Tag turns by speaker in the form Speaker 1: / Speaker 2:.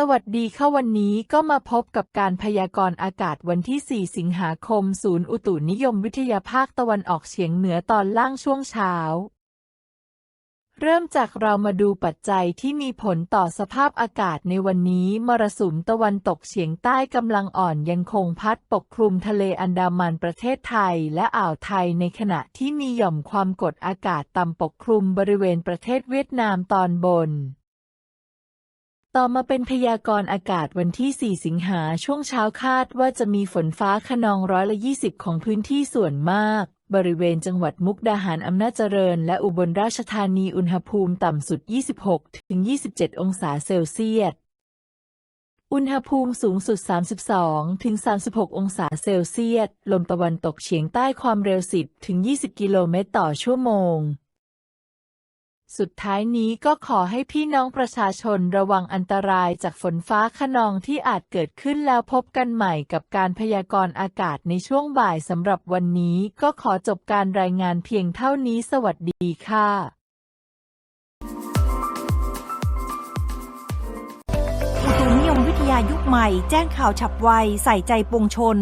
Speaker 1: สวัสดีค่ะวันนี้ก็มาพบกับการพยากรณ์อากาศวันที่ 4 สิงหาคม ศูนย์อุตุนิยมวิทยาภาคตะวันออกเฉียงเหนือตอนล่างช่วงเช้า เริ่มจากเรามาดูปัจจัยที่มีผลต่อสภาพอากาศในวันนี้มรสุมตะวันตกเฉียงใต้กำลังอ่อนยังคงพัดปกคลุมทะเลอันดามันประเทศไทยและอ่าวไทยในขณะที่มีหย่อมความกดอากาศต่ำปกคลุมบริเวณประเทศเวียดนามตอนบน ต่อมาเป็นพยากรณ์อากาศวันที่ 4 สิงหาช่วงเช้าคาดว่าจะมีฝนฟ้าขนองร้อยละ20 ของพื้นที่ส่วนมาก บริเวณจังหวัดมุกดาหารอำนาจเจริญ และอุบลราชธานีอุณหภูมิต่ำสุด 26ถึง27 องศาเซลเซียส อุณหภูมิสูงสุด 32ถึง36 องศาเซลเซียส ลมตะวันตกเฉียงใต้ความเร็ว 10ถึง20 กิโลเมตรต่อชั่วโมง สุดท้ายนี้ก็ขอให้พี่น้องประชาชนระวังอันตรายจากฝนฟ้าขนองที่อาจเกิดขึ้นแล้วพบกันใหม่กับการพยากรณ์อากาศในช่วงบ่ายสำหรับวันนี้ก็ขอจบการรายงานเพียงเท่านี้สวัสดีค่ะ
Speaker 2: อุตุนิยมวิทยายุคใหม่แจ้งข่าวฉับไวใส่ใจปวงชน